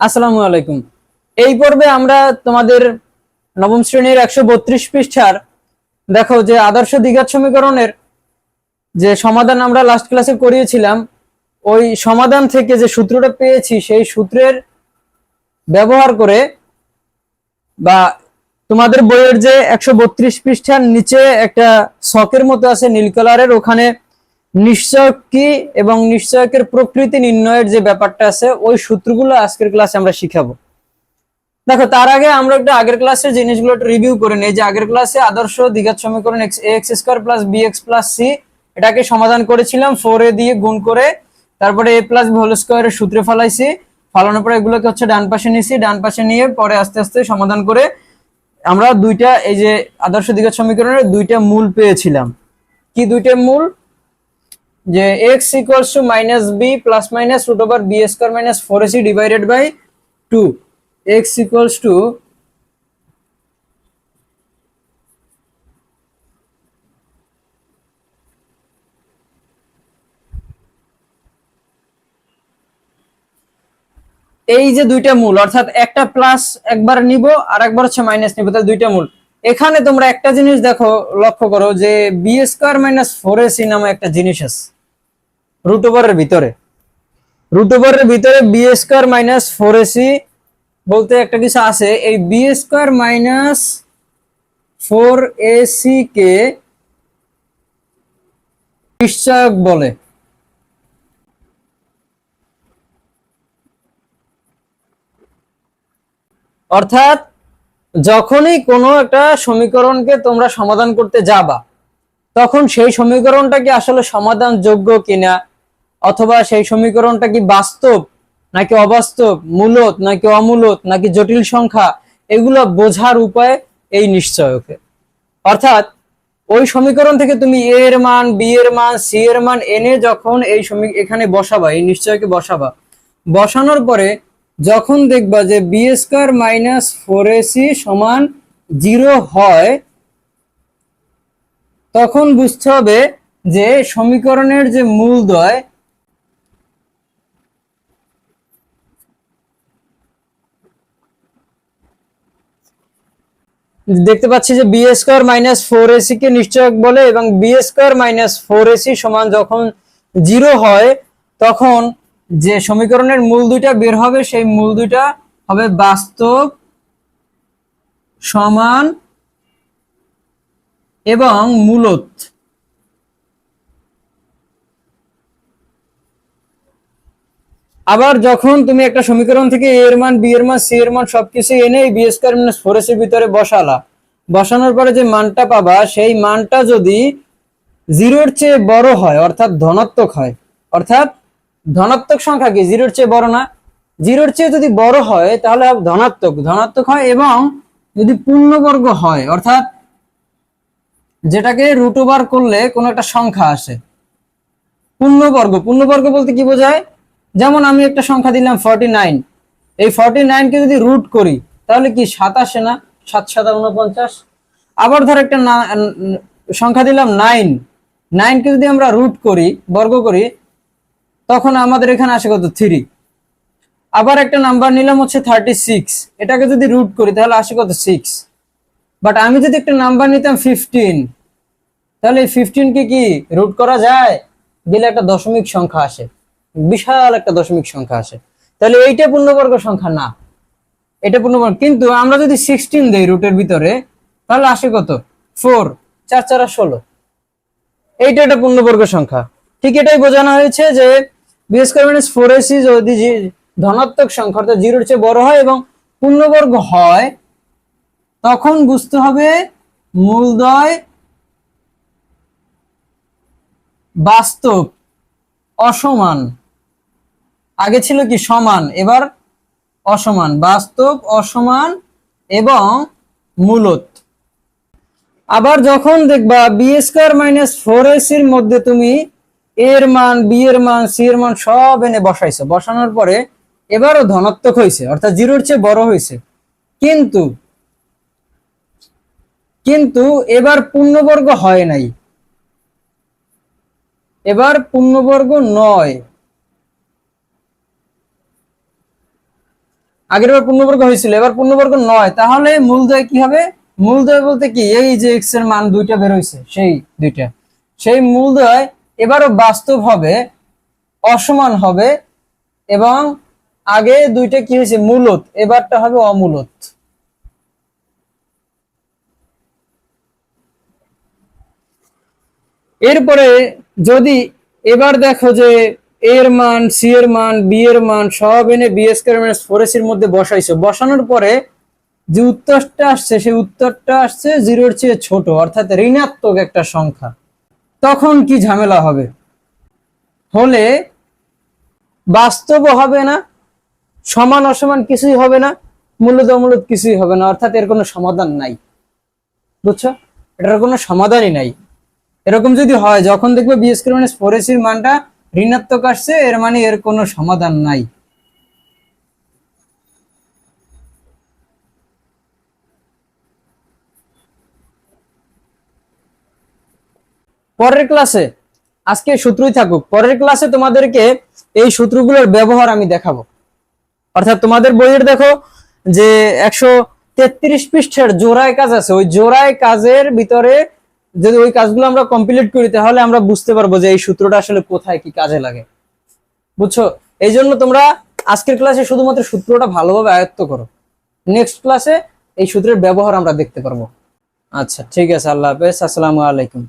আসসালামু আলাইকুম। এই পর্বে আমরা তোমাদের নবম শ্রেণির একশো বত্রিশ পৃষ্ঠার দেখো যে আদর্শ দ্বিঘাত সমীকরণের যে সমাধান আমরা লাস্ট ক্লাসে করিয়েছিলাম, ওই সমাধান থেকে যে সূত্রটা পেয়েছি, সেই সূত্রের ব্যবহার করে বা তোমাদের বইয়ের যে একশো বত্রিশ পৃষ্ঠার নিচে একটা শখের মতো আছে, নীল কালারের ওখানে নিশ্চয়ক কি এবং নিশ্চয়কের প্রকৃতি নির্ণয়ের যে ব্যাপারটা আছে, ওই সূত্রগুলো আজকের ক্লাসে আমরা শিখাবো। দেখো, তার আগে আমরা একটা আগের ক্লাসের জিনিসগুলো রিভিউ করে নিই। যে আগের ক্লাসে আদর্শ দ্বিঘাত সমীকরণ x x square plus b x plus c এটাকে সমাধান করেছিলাম ফোর এ দিয়ে গুণ করে, তারপরে এ প্লাস হোল স্কোয়ারের সূত্রে ফেলাইছি। ফালানোর পরে এগুলোকে হচ্ছে ডান পাশে নিয়েছি ডান পাশে নিয়ে পরে আস্তে আস্তে সমাধান করে আমরা দুইটা, এই যে আদর্শ দ্বিঘাত সমীকরণের দুইটা মূল পেয়েছিলাম। কি দুইটা মূল? যে x equals to minus b plus minus root over b square minus four a c divided by two x equals to এই যে দুইটা মূল, অর্থাৎ একটা প্লাস একবার নিব আর একবার হচ্ছে মাইনাস নিব, তাহলে দুইটা মূল। এখানে তোমরা একটা জিনিস দেখো, লক্ষ্য করো যে b square minus four a c নামে একটা জিনিস আছে। রুট ওভারের ভিতরে। রুট ওভারের ভিতরে b square minus four a c বলতে একটা কিছু আছে। এই b square minus four a c কে নিশ্চয়ক বলে। অর্থাৎ যখনই কোনো একটা সমীকরণকে তোমরা সমাধান করতে যাবা, তখন সেই সমীকরণটা কি আসলে সমাধান যোগ্য কিনা অথবা সেই সমীকরণটা কি বাস্তব, নাকি অবাস্তব, মূলত, নাকি অমূলত, নাকি জটিল সংখ্যা, এগুলো বোঝার উপায় এই নিশ্চয়কে। অর্থাৎ, ওই সমীকরণ থেকে তুমি এ এর মান, বি এর মান, সি এর মান এনে যখন এই সমী এখানে বসাবা, এই নিশ্চয়কে বসাবা, বসানোর পরে যখন দেখবা যে b square minus four a c সমান জিরো হয়, তখন বুঝতে হবে যে সমীকরণের যে মূলদয় দেখতে পাচ্ছি যে b square minus four a c কে নিশ্চয়ক বলে এবং b square minus four a c সমান যখন জিরো হয়, তখন যে সমীকরণের মূল দুইটা বের হবে, সেই মূল দুইটা হবে বাস্তব সমান এবং মূলত। আবার যখন তুমি একটা সমীকরণ থেকে এ এর মান বি এর মান সি এর মান সবকিছু এনে বি স্কোয়ার মাইনাস ফোর এর ভিতরে বসালা। বসানোর পরে যে মানটা পাবা, সেই মানটা যদি জিরোর চেয়ে বড় হয়, অর্থাৎ ধনাত্মক হয়, অর্থাৎ ধনাত্মক সংখ্যা কি? জিরোর চেয়ে বড় না? জিরোর চেয়ে যদি বড় হয়, তাহলে ধনাত্মক। ধনাত্মক হয় এবং যদি পূর্ণবর্গ হয়, অর্থাৎ যেটাকে রুট ওভার করলে কোনো একটা সংখ্যা আসে। পূর্ণবর্গ। পূর্ণবর্গ বলতে কি বোঝায়? যেমন আমি একটা সংখ্যা দিলাম ফর্টি নাইন এই ফর্টি নাইনকে যদি রুট করি, তাহলে কি সাতাশে না? সাত সাত উনপঞ্চাশ আবার ধর একটা সংখ্যা দিলাম নাইন নাইনকে যদি আমরা রুট করি, বর্গ করি, তখন আমাদের এখানে আসে কত? থ্রি আবার একটা নাম্বার নিলাম হচ্ছে থার্টি সিক্স এটাকে যদি রুট করি, তাহলে আসে কত? সিক্স বাট আমি যদি একটা নাম্বার নিতাম ফিফটিন তাহলে এই ফিফটিনকে কি রুট করা যায়? দিলে একটা দশমিক সংখ্যা আসে। বিশাল একটা দশমিক সংখ্যা আসে তাহলে এইটা পূর্ণবর্গ সংখ্যা না। এটা পূর্ণবর্গ, কিন্তু আমরা যদি সিক্সটিন দেই রুটের ভিতরে, তাহলে আসে কত? ফোর চার, চারা ষোলো। এইটা একটা পূর্ণবর্গ সংখ্যা। ঠিক এটাই বোঝানো হয়েছে যে b square minus four a c যদি ধনাত্মক সংখ্যা অর্থাৎ জিরোর চেয়ে বড় হয় এবং পূর্ণবর্গ হয়, তখন বুঝতে হবে মূলদয় বাস্তব অসমান। আগে ছিল কি সমান, এবার অসমান, বাস্তব অসমান এবং মূলত। আবার যখন দেখবা বি স্কোয়ার মাইনাস ফোর এর মধ্যে তুমি এর মান বি এর মান সি এর মান সব এনে বসাইছো, বসানোর পরে এবারও ধনাত্মক হয়েছে অর্থাৎ জিরোর চেয়ে বড় হয়েছে কিন্তু কিন্তু এবার পূর্ণবর্গ হয় নাই। এবার পূর্ণবর্গ নয়। আগের বার পূর্ণবর্গ হয়েছিল, এবার পূর্ণবর্গ নয়। তাহলে মূলদয় কি হবে? মূলদয় বলতে কি? এই যে এক্সের মান দুইটা বের হয়েছে, সেই দুইটা। সেই মূলদয় এবারও বাস্তব হবে, অসমান হবে এবং আগে দুইটা কি হয়েছে? মূলত। এবারটা হবে অমূলত। এরপরে যদি এবার দেখো যে এর মান সি এর মান বি এর মান সব এনে বি স্কয়ার মাইনাস ফোর মধ্যে বসাইছো। বসানোর পরে যে উত্তরটা আসছে, সেই উত্তরটা আসছে জিরোর চেয়ে ছোট, অর্থাৎ ঋণাত্মক একটা সংখ্যা। তখন কি ঝামেলা হবে? হলে বাস্তব হবে না, সমান অসমান কিছুই হবে না মূলত অমূলত কিছুই হবে না, অর্থাৎ এর কোনো সমাধান নাই। বুঝছ? এটার কোনো সমাধানই নাই। এরকম যদি হয়, যখন দেখবে বি স্কোয়ার মাইনাস ফোর মানটা ঋণাত্মক আসছে, এর মানে এর কোনো সমাধান নাই। পরের ক্লাসে, আজকে সূত্রই থাকুক, পরের ক্লাসে তোমাদেরকে এই সূত্রগুলোর ব্যবহার আমি দেখাবো। অর্থাৎ তোমাদের বইয়ের দেখো যে একশো তেত্রিশ পৃষ্ঠের জোড়ায় কাজ আছে, ওই জোড়ায় কাজের ভিতরে যদি ওই কাজগুলো আমরা কমপ্লিট করি, তাহলে আমরা বুঝতে পারব যে এই সূত্রটা আসলে কোথায় কি কাজে লাগে। বুঝছ? এই জন্য তোমরা আজকের ক্লাসে শুধুমাত্র সূত্রটা ভালোভাবে আয়ত্ত করো। নেক্সট ক্লাসে এই সূত্রের ব্যবহার আমরা দেখতে পারব। আচ্ছা ঠিক আছে, আল্লাহ হাফেজ, আসসালামু আলাইকুম।